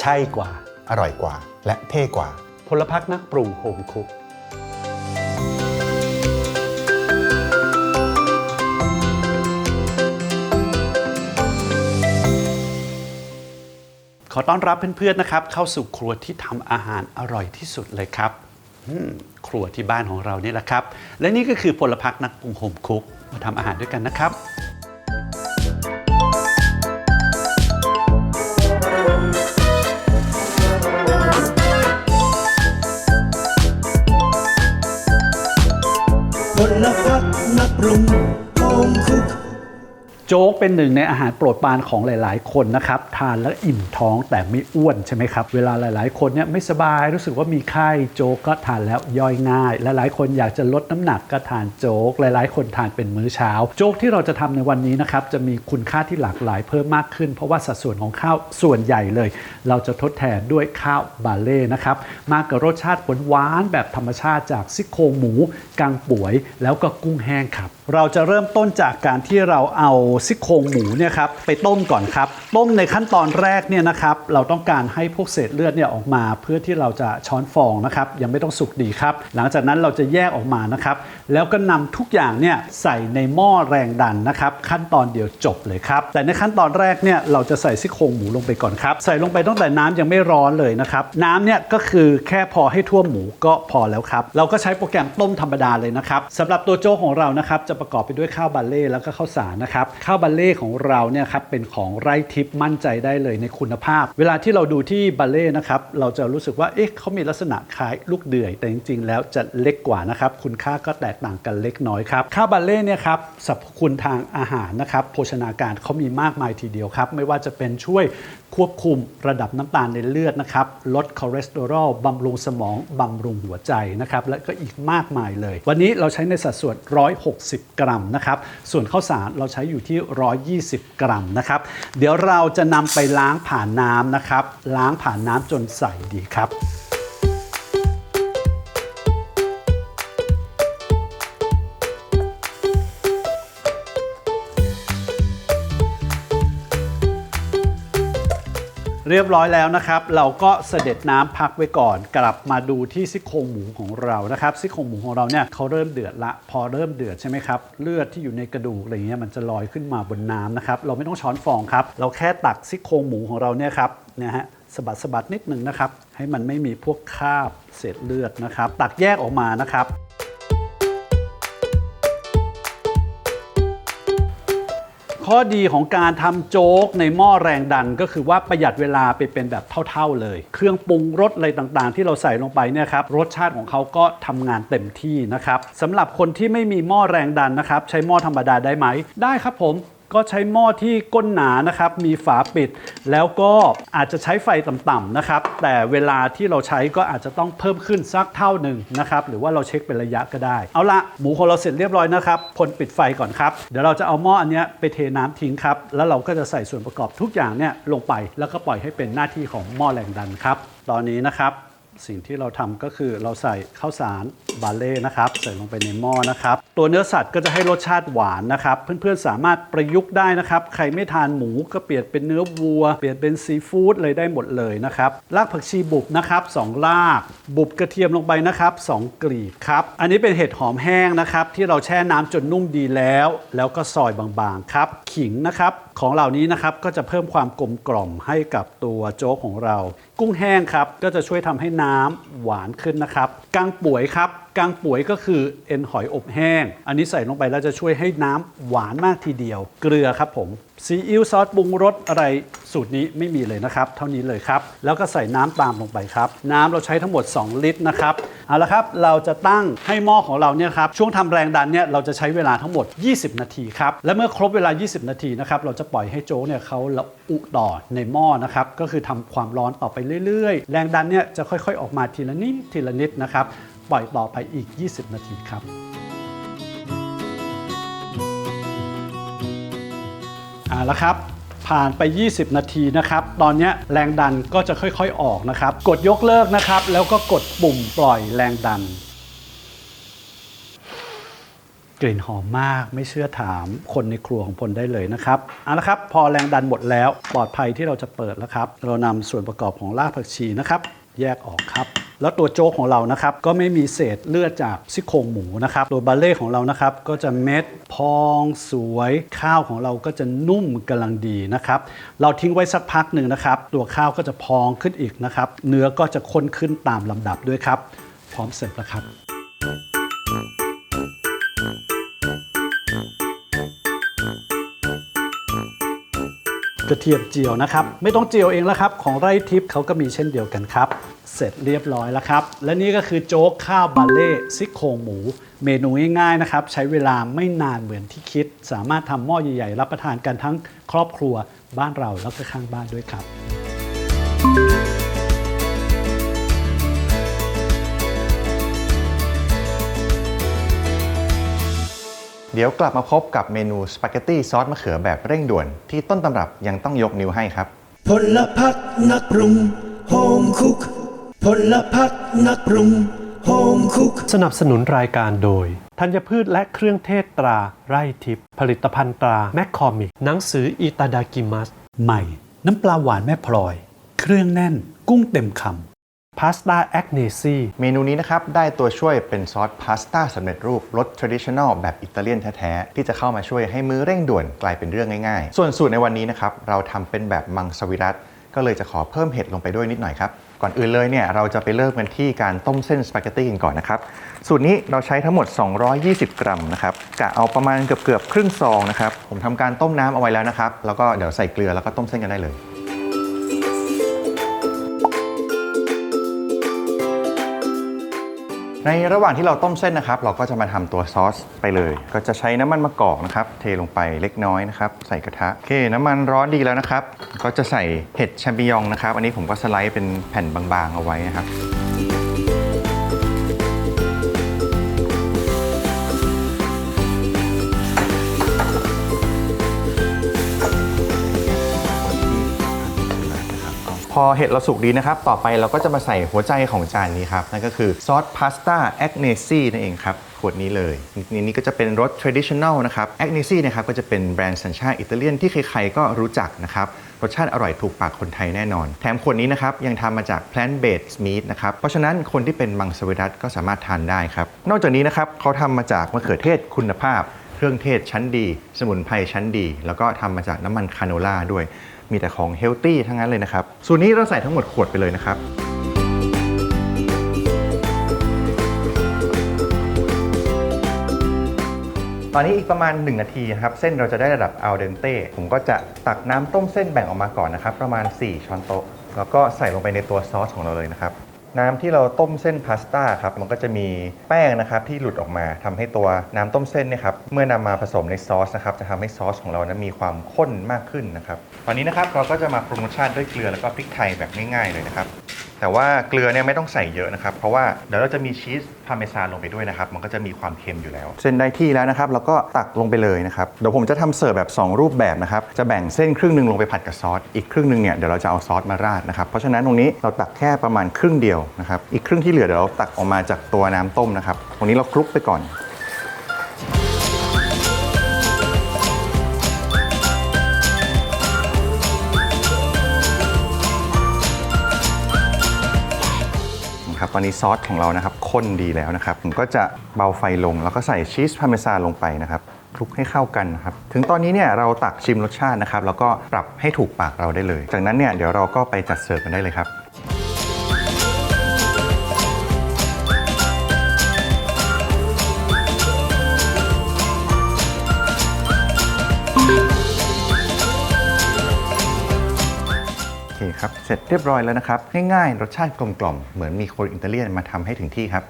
ใช่กว่า อร่อยกว่า และเท่กว่า พลพักนักปรุงโฮมคุกขอต้อนรับเพื่อนๆนะครับ เข้าสู่ครัวที่ทำอาหารอร่อยที่สุดเลยครับอืมครัวที่บ้านของเรานี่แหละครับ และนี่ก็คือพลพักนักปรุงโฮมคุกมาทำอาหารด้วยกันนะครับ จ๊กเป็นหนึ่งในอาหารโปรดปรานของหลาย ๆ คนนะครับ ทานแล้วอิ่มท้องแต่ไม่อ้วนใช่ไหมครับ เวลาหลาย ๆ คนเนี่ยไม่สบายรู้สึกว่ามีไข้โจ๊กก็ทานแล้วย่อยง่าย หลาย ๆ คนอยากจะลดน้ำหนักก็ทานโจ๊ก หลาย ๆ คนทานเป็นมื้อเช้า โจ๊กที่เราจะทำในวันนี้นะครับจะมีคุณค่าที่หลากหลายเพิ่มมากขึ้น เพราะว่าสัดส่วนของข้าวส่วนใหญ่เลย เราจะทดแทนด้วยข้าวบาเล่นะครับมากับรสชาติหวานๆแบบธรรมชาติจากซี่โครงหมูกางป่วย แล้วก็กุ้งแห้งครับ เราจะเริ่มต้นจากการที่เราเอาซี่โครงหมูเนี่ยครับไปต้มก่อนครับ ต้มในขั้นตอนแรกเนี่ยนะครับเราต้องการให้พวกเศษเลือดเนี่ยออกมา เพื่อที่เราจะช้อนฟองนะครับยังไม่ต้องสุกดีครับ หลังจากนั้นเราจะแยกออกมานะครับ แล้วก็นำทุกอย่างเนี่ยใส่ในหม้อแรงดันนะครับขั้นตอนเดียวจบเลยครับ แต่ในขั้นตอนแรกเนี่ยเราจะใส่ซี่โครงหมูลงไปก่อนครับ ใส่ลงไปตั้งแต่น้ำยังไม่ร้อนเลยนะครับน้ำเนี่ยก็คือแค่พอให้ท่วมหมูก็พอแล้วครับเราก็ใช้โปรแกรมต้มธรรมดาเลยนะครับสำหรับตัวโจ๊กของเรานะครับจะประกอบไปด้วยข้าวบาเล่แล้วก็ข้าวสารนะครับข้าวบาเล่ของเราเนี่ยครับเป็นของไร่ทิพย์มั่นใจได้เลยในคุณภาพ เวลาที่เราดูที่บาเล่นะครับเราจะรู้สึกว่าเอ๊ะเขามีลักษณะคล้ายลูกเดือย แต่จริง ๆ แล้วจะเล็กกว่านะครับคุณค่าก็แตกต่างกันเล็กน้อยครับข้าวบาเล่เนี่ยครับสรรพคุณทางอาหารนะครับโภชนาการเขามีมากมายทีเดียวครับไม่ว่าจะเป็นช่วย ควบคุมระดับน้ำตาลในเลือดนะครับ ลดคอเลสเตอรอลบำรุงสมอง บำรุงหัวใจนะครับ และก็อีกมากมายเลย วันนี้เราใช้ในสัดส่วน 160 กรัมนะครับ ส่วนข้าวสารเราใช้อยู่ที่ 120 กรัมนะครับ เดี๋ยวเราจะนำไปล้างผ่านน้ำนะครับ ล้างผ่านน้ำจนใสดีครับ เรียบร้อยแล้วนะครับ เราก็เสด็จน้ำพักไว้ก่อน กลับมาดูที่ซี่โครงหมูของเรานะครับซี่โครงหมูของเราเนี่ยเขาเริ่มเดือดละ พอเริ่มเดือดใช่ไหมครับเลือดที่อยู่ในกระดูกอะไรเงี้ยมันจะลอยขึ้นมาบนน้ำนะครับเราไม่ต้องช้อนฟองครับ เราแค่ตักซี่โครงหมูของเราเนี่ยครับนะฮะสบัดสบัดนิดหนึ่งนะครับ ให้มันไม่มีพวกคราบเศษเลือดนะครับ ตักแยกออกมานะครับ ข้อดีของการทำโจ๊กในหม้อแรงดันก็คือว่าประหยัดเวลาไปเป็นแบบเท่าๆเลย เครื่องปรุงรสอะไรต่างๆ ที่เราใส่ลงไปเนี่ยครับรสชาติของเขาก็ทำงานเต็มที่นะครับสำหรับคนที่ไม่มีหม้อแรงดันนะครับใช้หม้อธรรมดาได้ไหมได้ครับผม ก็ใช้หม้อที่ก้นหนานะครับ มีฝาปิด แล้วก็อาจจะใช้ไฟต่ำๆนะครับ แต่เวลาที่เราใช้ก็อาจจะต้องเพิ่มขึ้นสักเท่าหนึ่งนะครับ หรือว่าเราเช็คเป็นระยะก็ได้ เอาละหมูของเราเสร็จเรียบร้อยนะครับพลปิดไฟก่อนครับ เดี๋ยวเราจะเอาหม้ออันนี้ไปเทน้ำทิ้งครับ แล้วเราก็จะใส่ส่วนประกอบทุกอย่างเนี่ยลงไป แล้วก็ปล่อยให้เป็นหน้าที่ของหม้อแรงดันครับ ตอนนี้นะครับ สิ่งที่เราทำก็คือเราใส่ข้าวสารบาเล่นะครับใส่ลงไปในหม้อนะครับ ตัวเนื้อสัตว์ก็จะให้รสชาติหวานนะครับ เพื่อนๆสามารถประยุกต์ได้นะครับ ใครไม่ทานหมูก็เปลี่ยนเป็นเนื้อวัว เปลี่ยนเป็นซีฟู้ดเลยได้หมดเลยนะครับรากผักชีบุบนะครับสองรากบุบกระเทียมลงไปนะครับสองกลีบครับอันนี้เป็นเห็ดหอมแห้งนะครับ ที่เราแช่น้ำจนนุ่มดีแล้ว แล้วก็ซอยบางๆครับ ขิงนะครับของเหล่านี้นะครับก็จะเพิ่มความกลมกล่อมให้กับตัวโจ๊กของเรา กุ้งแห้งครับก็จะช่วยทำให้น้ำหวานขึ้นนะครับกางป่วยครับกางป่วยก็คือเอ็นหอยอบแห้ง อันนี้ใส่ลงไปแล้วจะช่วยให้น้ำหวานมากทีเดียว เกลือครับผม ซีอิ๊วซอสปรุงรสอะไรสูตรนี้ไม่มีเลยนะครับ เท่านี้เลยครับ แล้วก็ใส่น้ำตามลงไปครับ น้ำเราใช้ทั้งหมด 2 ลิตรนะครับเอาละครับเราจะตั้งให้หม้อของเราเนี่ยครับช่วงทำแรงดันเนี่ยเราจะใช้เวลาทั้งหมด 20 นาทีครับและเมื่อครบเวลา 20 นาทีนะครับเราจะปล่อยให้โจ๊กเนี่ยเขาละอุต่อในหม้อนะครับก็คือทำความร้อนต่อไปเรื่อยๆ แรงดันเนี่ยจะค่อยๆ ออกมาทีละนิดทีละนิดนะครับปล่อยต่อไปอีก 20 นาทีครับ เอาละครับ ผ่านไป 20 นาทีนะครับ ตอนนี้แรงดันก็จะค่อยๆออกนะครับ กดยกเลิกนะครับ แล้วก็กดปุ่มปล่อยแรงดัน กลิ่นหอมมากไม่เชื่อถามคนในครัวของพลได้เลยนะครับเอาละครับ พอแรงดันหมดแล้ว ปลอดภัยที่เราจะเปิดแล้วครับ เรานำส่วนประกอบของรากผักชีนะครับ แยกออกครับ แล้วตัวโจ๊กของเรานะครับก็ไม่มีเศษเลือดจากซี่โครงหมูนะครับตัวบาเล่ของเรานะครับก็จะเม็ดพองสวยข้าวของเราก็จะนุ่มกำลังดีนะครับเราทิ้งไว้สักพักหนึ่งนะครับ ตัวข้าวก็จะพองขึ้นอีกนะครับ เนื้อก็จะข้นขึ้นตามลำดับด้วยครับ พร้อมเสิร์ฟแล้วครับ กระเทียมเจียวนะครับ ไม่ต้องเจียวเองแล้วครับ ของไร่ทิพย์เขาก็มีเช่นเดียวกันครับ เสร็จเรียบร้อยแล้วครับ และนี่ก็คือโจ๊กข้าวบาเล่ซิกโครงหมู เมนูง่ายๆนะครับ ใช้เวลาไม่นานเหมือนที่คิด สามารถทำหม้อใหญ่ๆ รับประทานกันทั้งครอบครัวบ้านเราแล้วก็ข้างบ้านด้วยครับ เดี๋ยวกลับมาพบกับเมนูสปาเกตตี้ซอสมะเขือแบบเร่งด่วน ที่ต้นตำรับยังต้องยกนิ้วให้ครับ พลพักนักปรุงโฮมคุกพลพักนักปรุงโฮมคุกสนับสนุนรายการโดย ธัญพืชและเครื่องเทศตราไร่ทิพย์ผลิตภัณฑ์ตราแมคคอมิกหนังสืออิตาดากิมัส ใหม่ น้ำปลาหวานแม่พลอย เครื่องแน่น กุ้งเต็มคำ พาสต้าแอคเนซีเมนูนี้นะครับ ได้ตัวช่วยเป็นซอสพาสต้าสำเร็จรูปรส traditional แบบอิตาเลียนแท้ๆ ที่จะเข้ามาช่วยให้มื้อเร่งด่วนกลายเป็นเรื่องง่ายๆ ส่วนสูตรในวันนี้นะครับ เราทำเป็นแบบมังสวิรัตก็เลยจะขอเพิ่มเห็ดลงไปด้วยนิดหน่อยครับ ก่อนอื่นเลยเนี่ยเราจะไปเริ่มกันที่การต้มเส้นสปาเกตตี้กันก่อนนะครับ สูตรนี้เราใช้ทั้งหมด 220 กรัมนะครับกะเอาประมาณเกือบๆครึ่งซองนะครับผมทำการต้มน้ำเอาไว้แล้วนะครับแล้วก็เดี๋ยวใส่เกลือแล้วก็ต้มเส้นกันได้เลย ในระหว่างที่เราต้มเส้นนะครับ เราก็จะมาทำตัวซอสไปเลย ก็จะใช้น้ำมันมะกอกนะครับ เทลงไปเล็กน้อยนะครับ ใส่กระทะโอเค น้ำมันร้อนดีแล้วนะครับ ก็จะใส่เห็ดแชมปิญองนะครับ อันนี้ผมก็สไลด์เป็นแผ่นบางๆเอาไว้นะครับ อเห็ดเราสุกดีนะครับ ต่อไปเราก็จะมาใส่หัวใจของจานนี้ครับ นั่นก็คือซอสพาสต้าแอคเนซี่นั่นเองครับขวดนี้เลยนี่นี่ก็จะเป็นรส traditional นะครับแอคเนซี่นะครับก็จะเป็นแบรนด์สัญชาติอิตาเลียนที่ใครๆก็รู้จักนะครับรสชาติอร่อยถูกปากคนไทยแน่นอน แถมขวดนี้นะครับยังทำมาจาก plant based meat นะครับ เพราะฉะนั้นคนที่เป็นมังสวิรัตก็สามารถทานได้ครับ นอกจากนี้นะครับเขาทำมาจากมะเขือเทศคุณภาพ เครื่องเทศชั้นดี สมุนไพรชั้นดี แล้วก็ทำมาจากน้ำมันคาโนล่าด้วย มีแต่ของเฮลตี้ทั้งนั้นเลยนะครับ ส่วนนี้เราใส่ทั้งหมดขวดไปเลยนะครับตอนนี้อีกประมาณ 1 นาทีนะครับ เส้นเราจะได้ระดับอัลเดนเต้ผมก็จะตักน้ำต้มเส้นแบ่งออกมาก่อนนะครับ ประมาณ 4 ช้อนโต๊ะ แล้วก็ใส่ลงไปในตัวซอสของเราเลยนะครับ น้ำที่เราต้มเส้นพาสต้าครับมันก็จะมีแป้งนะครับที่หลุดออกมาทำให้ตัวน้ำต้มเส้นเนี่ยครับเมื่อนำมาผสมในซอสนะครับจะทำให้ซอสของเรานั้นมีความข้นมากขึ้นนะครับตอนนี้นะครับเราก็จะมาปรุงรสชาติด้วยเกลือแล้วก็พริกไทยแบบง่ายๆเลยนะครับ แต่ว่าเกลือเนี่ยไม่ต้องใส่เยอะนะครับ เพราะว่าเดี๋ยวเราจะมีชีสพาเมซานลงไปด้วยนะครับ มันก็จะมีความเค็มอยู่แล้ว เส้นได้ที่แล้วนะครับ แล้วก็ตักลงไปเลยนะครับ เดี๋ยวผมจะทำเสิร์ฟแบบ 2 รูปแบบนะครับ จะแบ่งเส้นครึ่งหนึ่งลงไปผัดกับซอส อีกครึ่งหนึ่งเนี่ยเดี๋ยวเราจะเอาซอสมาราดนะครับ เพราะฉะนั้นตรงนี้เราตักแค่ประมาณครึ่งเดียวนะครับ อีกครึ่งที่เหลือเดี๋ยวเราตักออกมาจากตัวน้ำต้มนะครับ ตรงนี้เราคลุกไปก่อน ตอนนี้ซอสของเรานะครับข้นดีแล้วนะครับ ผมก็จะเบาไฟลง แล้วก็ใส่ชีสพาเมซานลงไปนะครับคลุกให้เข้ากันนะครับ ถึงตอนนี้เนี่ยเราตักชิมรสชาตินะครับ แล้วก็ปรับให้ถูกปากเราได้เลย จากนั้นเนี่ยเดี๋ยวเราก็ไปจัดเสิร์ฟกันได้เลยครับ เคครับ เสร็จเรียบร้อยแล้วนะครับ ง่ายๆ รสชาติกลมๆเหมือนมีคนอิตาเลียนมาทำให้ถึงที่ครับ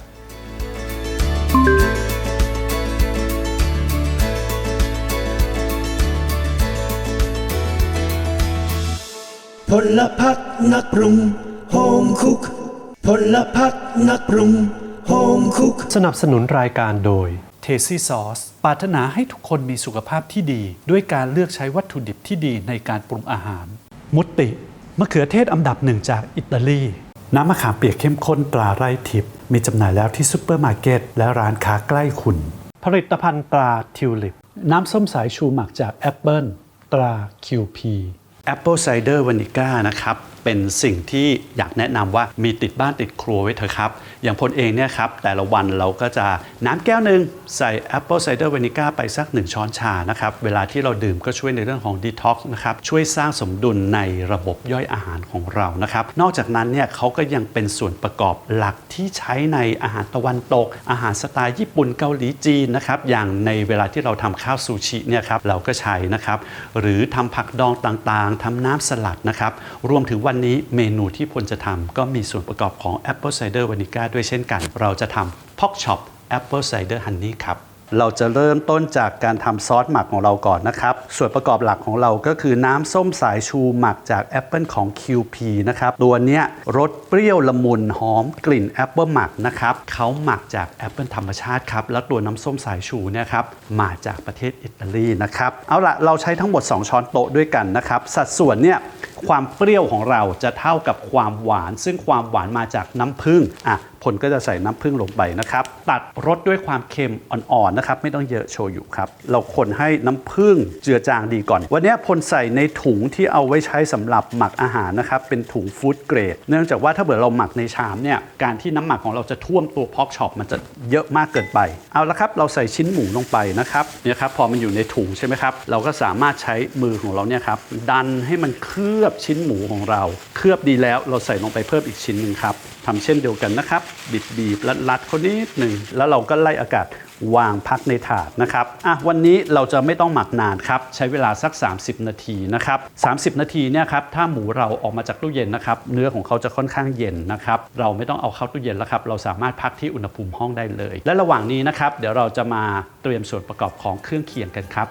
พลพักนักปรุงโฮมคุกพลพักนักปรุงโฮมคุกสนับสนุนรายการโดยเทซี่ซอสปรารถนาให้ทุกคนมีสุขภาพที่ดี ด้วยการเลือกใช้วัตถุดิบที่ดีในการปรุงอาหาร มุตติ มะเขือเทศอันดับหนึ่งจากอิตาลี น้ำมะขามเปียกเข้มข้นตราไร่ทิพย์มีจำหน่ายแล้วที่ซูเปอร์มาร์เก็ตและร้านค้าใกล้คุณ ผลิตภัณฑ์ตราทิวลิป น้ำส้มสายชูหมักจากแอปเปิลตรา QP Apple Cider Vinegar นะครับ เป็นสิ่งที่อยากแนะนำว่ามีติดบ้านติดครัวไว้เถอะครับ อย่างพลเองเนี่ยครับแต่ละวันเราก็จะน้ำแก้วหนึ่งใส่ Apple Cider Vinegar ไปสัก 1 ช้อนชานะครับเวลาที่เราดื่มก็ช่วยในเรื่องของ Detox นะครับช่วยสร้างสมดุลในระบบย่อยอาหารของเรานะครับนอกจากนั้นเนี่ยเขาก็ยังเป็นส่วนประกอบหลักที่ใช้ในอาหารตะวันตก อาหารสไตล์ญี่ปุ่นเกาหลีจีนนะครับอย่างในเวลาที่เราทำข้าวซูชิเนี่ยครับเราก็ใช้นะครับหรือทำผักดองต่างๆทำน้ำสลัดนะครับรวมถึงวันนี้เมนูที่พลจะทำก็มีส่วนประกอบของ Apple Cider Vinegar ด้วยเช่นกัน เราจะทำ Pork Chop Apple Cider Honey ครับเราจะเริ่มต้นจากการทำซอสหมักของเราก่อนนะครับ ส่วนประกอบหลักของเราก็คือน้ำส้มสายชูหมักจากแอปเปิลของ QP นะครับ ตัวเนี้ยรสเปรี้ยวละมุนหอมกลิ่นแอปเปิลหมักนะครับเขาหมักจากแอปเปิลธรรมชาติครับ แล้วตัวน้ำส้มสายชูเนี่ยครับมาจากประเทศอิตาลีนะครับ เอาละเราใช้ทั้งหมด 2 ช้อนโต๊ะด้วยกันนะครับ สัดส่วนเนี่ยความเปรี้ยวของเราจะเท่ากับความหวาน ซึ่งความหวานมาจากน้ำผึ้งอะ ผลก็จะใส่น้ำผึ้งลงไปนะครับ ตัดรสด้วยความเค็มอ่อนๆนะครับ ไม่ต้องเยอะโชยุครับ เราคนให้น้ำผึ้งเจือจางดีก่อน วันนี้พลใส่ในถุงที่เอาไว้ใช้สำหรับหมักอาหารนะครับ เป็นถุงฟู้ดเกรด เนื่องจากว่าถ้าเกิดเราหมักในชามเนี่ย การที่น้ำหมักของเราจะท่วมตัวพอกช็อปมันจะเยอะมากเกินไป เอาละครับ เราใส่ชิ้นหมูลงไปนะครับ เนี่ยครับ พอมันอยู่ในถุงใช่ไหมครับ เราก็สามารถใช้มือของเราเนี่ยครับ ดันให้มันเคลือบชิ้นหมูของเรา เคลือบดีแล้ว เราใส่ลงไปเพิ่มอีกชิ้นหนึ่งครับทำเช่นเดียวกันนะครับ บิดบีบรัดรัดคนนิดหนึ่งแล้วเราก็ไล่อากาศวางพักในถาดนะครับอะวันนี้เราจะไม่ต้องหมักนานครับ ใช้เวลาสัก 30 นาทีนะครับ30 นาทีเนี่ยครับถ้าหมูเราออกมาจากตู้เย็นนะครับ เนื้อของเขาจะค่อนข้างเย็นนะครับ เราไม่ต้องเอาเข้าตู้เย็นแล้วครับ เราสามารถพักที่อุณหภูมิห้องได้เลย และระหว่างนี้นะครับ เดี๋ยวเราจะมาเตรียมส่วนประกอบของเครื่องเคียงกันครับ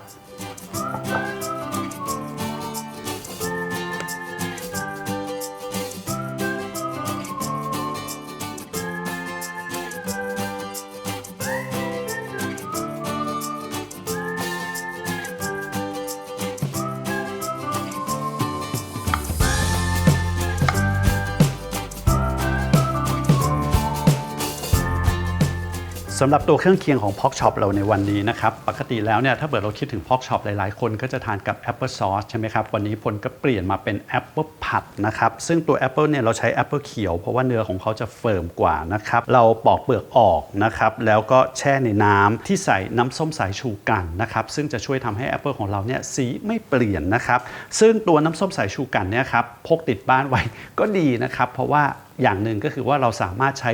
สำหรับตัวเครื่องเคียงของ Pork Chop เราในวันนี้นะครับ ปกติแล้วเนี่ยถ้าเกิดเราคิดถึง Pork Chop หลายๆ คนก็จะทานกับ Apple Sauce ใช่ไหมครับ วันนี้พลก็เปลี่ยนมาเป็น Apple ผัดนะครับ ซึ่งตัว Apple เนี่ยเราใช้ Apple เขียวเพราะว่าเนื้อของเขาจะเฟิร์มกว่านะครับ เราปอกเปลือกออกนะครับ แล้วก็แช่ในน้ำที่ใส่น้ำส้มสายชูกันนะครับ ซึ่งจะช่วยทำให้ Apple ของเราเนี่ยสีไม่เปลี่ยนนะครับ ซึ่งตัวน้ำส้มสายชูกันเนี่ยครับพกติดบ้านไว้ก็ดีนะครับ เพราะว่า อย่างหนึ่งก็คือว่าเราสามารถใช้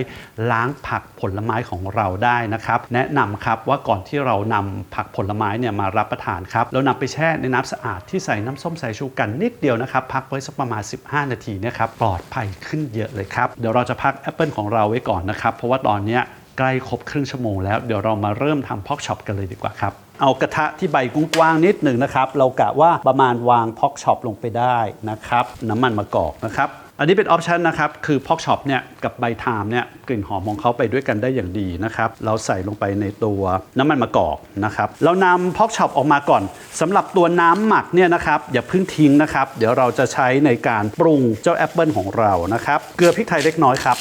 ล้างผักผลไม้ของเราได้นะครับ แนะนำครับว่าก่อนที่เรานำผักผลไม้เนี่ยมารับประทานครับเรานำไปแช่ในน้ำสะอาดที่ใส่น้ำส้มสายชูกันนิดเดียวนะครับ พักไว้สักประมาณ 15 นาทีเนะครับปลอดภัยขึ้นเยอะเลยครับเดี๋ยวเราจะพักแอปเปิลของเราไว้ก่อนนะครับ เพราะว่าตอนนี้ใกล้ครบครึ่งชั่วโมงแล้วเดี๋ยวเรามาเริ่มทำพอกช็อปกันเลยดีกว่าครับเอากระทะที่ใบกว้างๆนิดหนึ่งนะครับ เรากะว่าประมาณวางพอกช็อปลงไปได้นะครับ น้ำมันมะกอกนะครับ อันนี้เป็นออปชันนะครับ คือพอกช็อปเนี่ยกับใบไทม์เนี่ยกลิ่นหอมของเขาไปด้วยกันได้อย่างดีนะครับ เราใส่ลงไปในตัวน้ำมันมะกอกนะครับ เรานำพอกช็อปออกมาก่อนสำหรับตัวน้ำหมักเนี่ยนะครับอย่าเพิ่งทิ้งนะครับ เดี๋ยวเราจะใช้ในการปรุงเจ้าแอปเปิลของเรานะครับ เกลือพริกไทยเล็กน้อยครับ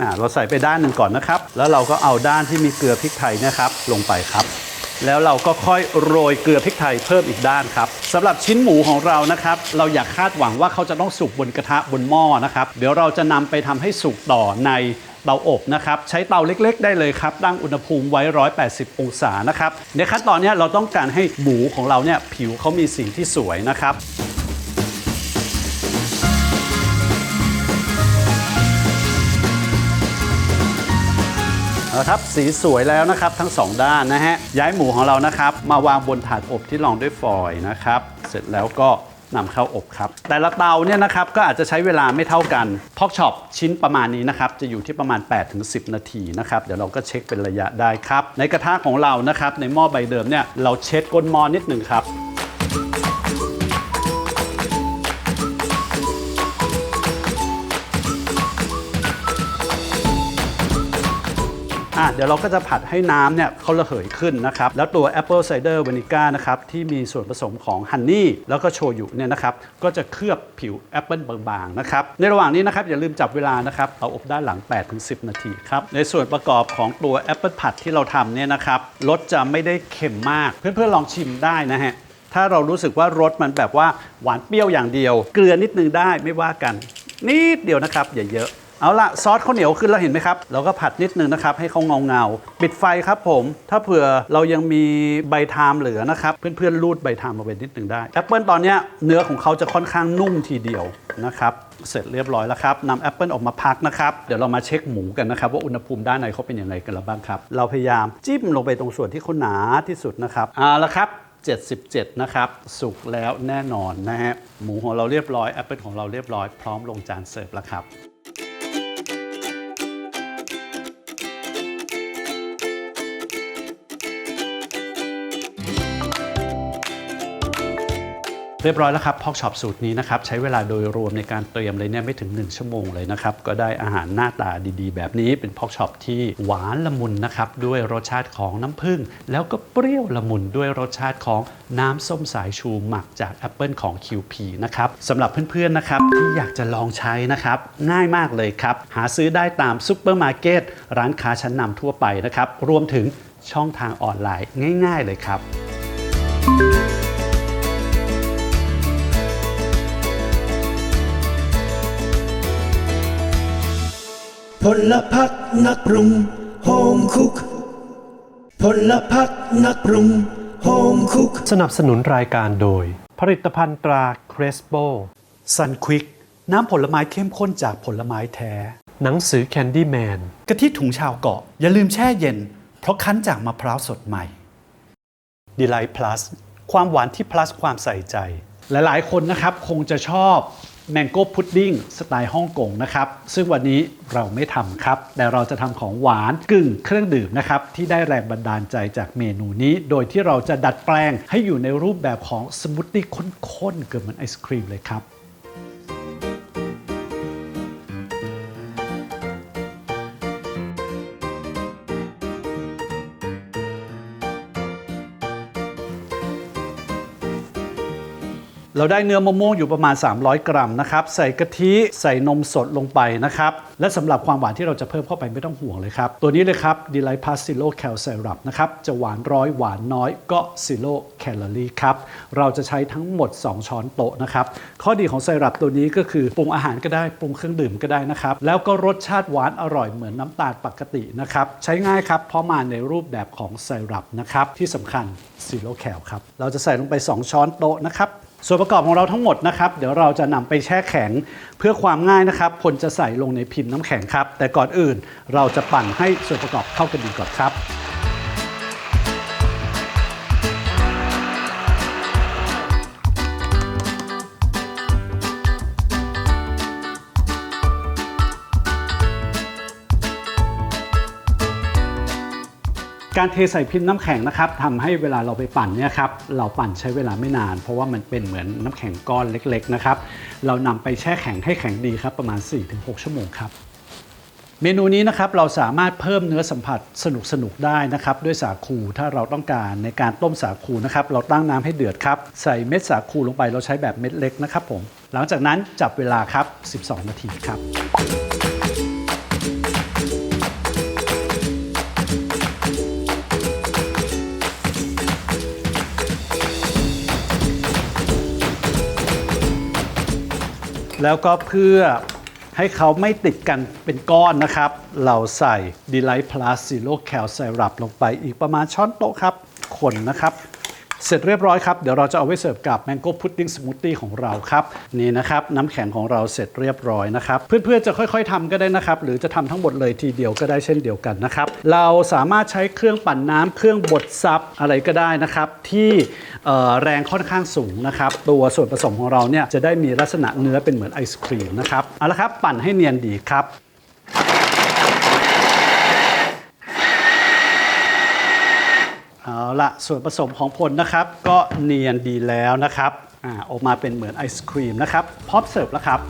อ่าเราใส่ไปด้านหนึ่งก่อนนะครับ แล้วเราก็เอาด้านที่มีเกลือพริกไทยนะครับลงไปครับ แล้วเราก็ค่อยโรยเกลือพริกไทยเพิ่มอีกด้านครับสำหรับชิ้นหมูของเรานะครับ เราอยากคาดหวังว่าเขาจะต้องสุกบนกระทะบนหม้อนะครับ เดี๋ยวเราจะนำไปทำให้สุกต่อในเตาอบนะครับ ใช้เตาเล็กๆ ได้เลยครับ ตั้งอุณหภูมิไว้ 180 องศานะครับ ในขั้นตอนนี้เราต้องการให้หมูของเราเนี่ยผิวเขามีสีที่สวยนะครับ เอาละครับสีสวยแล้วนะครับทั้งสองด้านนะฮะย้ายหมูของเรานะครับ มาวางบนถาดอบที่รองด้วยฟอยล์นะครับ เสร็จแล้วก็นำเข้าอบครับ แต่ละเตาเนี่ยนะครับก็อาจจะใช้เวลาไม่เท่ากันพอกช็อปชิ้นประมาณนี้นะครับจะอยู่ที่ประมาณ 8-10 นาทีนะครับเดี๋ยวเราก็เช็คเป็นระยะได้ครับ ในกระทะของเรานะครับในหม้อใบเดิมเนี่ยเราเช็ดก้นหม้อนิดหนึ่งครับ อะเดี๋ยวเราก็จะผัดให้น้ำเนี่ยเขาระเหยขึ้นนะครับ แล้วตัว Apple Cider Vinegar นะครับที่มีส่วนผสมของฮันนี่แล้วก็โชยุเนี่ยนะครับก็จะเคลือบผิวแอปเปิลบางๆนะครับในระหว่างนี้นะครับอย่าลืมจับเวลานะครับเอาอบด้านหลัง 8-10 นาทีครับในส่วนประกอบของตัวแอปเปิลผัดที่เราทำเนี่ยนะครับรสจะไม่ได้เค็มมาก เพื่อนๆลองชิมได้นะฮะถ้าเรารู้สึกว่ารสมันแบบว่าหวานเปรี้ยวอย่างเดียว เกลือนิดนึงได้ไม่ว่ากัน นิดเดียวนะครับอย่าเยอะ เอาละซอสข้าวเหนียวขึ้นแล้วเห็นไหมครับ เราก็ผัดนิดนึงนะครับ ให้เขาเงาเงาปิดไฟครับผม ถ้าเผื่อเรายังมีใบทามเหลือนะครับ เพื่อนๆรูดใบทามมาเป็นนิดนึงได้แอปเปิลตอนนี้เนื้อของเขาจะค่อนข้างนุ่มทีเดียวนะครับเสร็จเรียบร้อยแล้วครับนำแอปเปิลออกมาพักนะครับเดี๋ยวเรามาเช็คหมูกันนะครับ ว่าอุณหภูมิด้านในเขาเป็นยังไงกันแล้วบ้างครับ เราพยายามจิ้มลงไปตรงส่วนที่เขาหนาที่สุดนะครับเอาละครับ77 นะครับ สุกแล้วแน่นอนนะฮะหมูของเราเรียบร้อยแอปเปิลของเราเรียบร้อยพร้อมลงจานเสิร์ฟแล้วครับ เรียบร้อยแล้วครับพอกช็อปสูตรนี้นะครับใช้เวลาโดยรวมในการเตรียมเลยเนี่ยไม่ถึง 1 ชั่วโมงเลยนะครับก็ได้อาหารหน้าตาดีๆ แบบนี้เป็นพอกช็อปที่หวานละมุนนะครับด้วยรสชาติของน้ำผึ้งแล้วก็เปรี้ยวละมุนด้วยรสชาติของน้ำส้มสายชูหมักจากแอปเปิลของ QP นะครับสำหรับเพื่อนๆนะครับที่อยากจะลองใช้นะครับง่ายมากเลยครับหาซื้อได้ตามซุปเปอร์มาร์เก็ตร้านค้าชั้นนำทั่วไปนะครับรวมถึงช่องทางออนไลน์ง่าย ๆ เลยครับ พลพักนักปรุงโฮมคุกพลพักนักปรุงโฮมคุกสนับสนุนรายการโดย ผลิตภัณฑ์ตราเครสโบซันควิกน้ำผลไม้เข้มข้นจากผลไม้แท้ หนังสือแคนดี้แมนกะทิถุงชาวเกาะ อย่าลืมแช่เย็น เพราะคั้นจากมะพร้าวสดใหม่ Delight Plus ความหวานที่ plus ความใส่ใจ หลายๆ คนนะครับคงจะชอบ แมงโก้พุดดิ้งสไตล์ฮ่องกงนะครับ ซึ่งวันนี้เราไม่ทำครับ แต่เราจะทำของหวานกึ่งเครื่องดื่มนะครับ ที่ได้แรงบันดาลใจจากเมนูนี้ โดยที่เราจะดัดแปลงให้อยู่ในรูปแบบของสมูทตี้ข้นๆเกือบเหมือนไอศครีมเลยครับ เราได้เนื้อมะม่วงอยู่ประมาณ 300 กรัมนะครับ ใส่กะทิใส่นมสดลงไปนะครับ และสำหรับความหวานที่เราจะเพิ่มเข้าไปไม่ต้องห่วงเลยครับ ตัวนี้เลยครับ Delight Plus Zero Cal Syrup นะครับ จะหวานร้อยหวานน้อยก็ Zero Calorie ครับ เราจะใช้ทั้งหมด 2 ช้อนโต๊ะนะครับ ข้อดีของไซรัปตัวนี้ก็คือปรุงอาหารก็ได้ปรุงเครื่องดื่มก็ได้นะครับ แล้วก็รสชาติหวานอร่อยเหมือนน้ำตาลปกตินะครับใช้ง่ายครับเพราะมาในรูปแบบของไซรัปนะครับที่สำคัญ Zero Cal ครับเราจะใส่ลงไป 2 ช้อนโต๊ะนะครับ ส่วนประกอบของเราทั้งหมดนะครับ เดี๋ยวเราจะนำไปแช่แข็งเพื่อความง่ายนะครับพลจะใส่ลงในพิมพ์น้ำแข็งครับ แต่ก่อนอื่นเราจะปั่นให้ส่วนประกอบเข้ากันดีก่อนครับ การเทใส่พิมพ์น้ำแข็งนะครับทำให้เวลาเราไปปั่นเนี่ยครับเราปั่นใช้เวลาไม่นาน เพราะว่ามันเป็นเหมือนน้ำแข็งก้อนเล็กๆนะครับเรานำไปแช่แข็งให้แข็งดีครับประมาณ 4-6 ชั่วโมงครับเมนูนี้นะครับเราสามารถเพิ่มเนื้อสัมผัสสนุกๆได้นะครับด้วยสาคูถ้าเราต้องการในการต้มสาคูนะครับเราตั้งน้ำให้เดือดครับใส่เม็ดสาคูลงไปเราใช้แบบเม็ดเล็กนะครับผมหลังจากนั้นจับเวลาครับ 12 นาทีครับ แล้วก็เพื่อให้เขาไม่ติดกันเป็นก้อนนะครับ เราใส่ Delight Plus Zero Cal Syrup ลงไปอีกประมาณช้อนโต๊ะครับ คนนะครับ เสร็จเรียบร้อยครับ เดี๋ยวเราจะเอาไว้เสิร์ฟกับแมงโก้พุดดิ้งสมูทตี้ของเราครับ นี่นะครับน้ำแข็งของเราเสร็จเรียบร้อยนะครับ เพื่อนๆจะค่อยๆทำก็ได้นะครับ หรือจะทำทั้งหมดเลยทีเดียวก็ได้เช่นเดียวกันนะครับ เราสามารถใช้เครื่องปั่นน้ำเครื่องบดซับอะไรก็ได้นะครับ ที่แรงค่อนข้างสูงนะครับ ตัวส่วนผสมของเราเนี่ยจะได้มีลักษณะเนื้อเป็นเหมือนไอศครีมนะครับเอาละครับปั่นให้เนียนดีครับ เอาละส่วนผสมของผลนะครับ ก็เนียนดีแล้วนะครับอาออกมาเป็นเหมือนไอศครีมนะครับ พร้อมเสิร์ฟแล้วครับ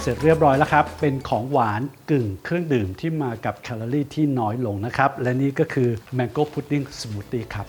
เสร็จเรียบร้อยแล้วครับ เป็นของหวานกึ่งเครื่องดื่มที่มากับแคลอรี่ที่น้อยลงนะครับ และนี่ก็คือ Mango Pudding Smoothie ครับ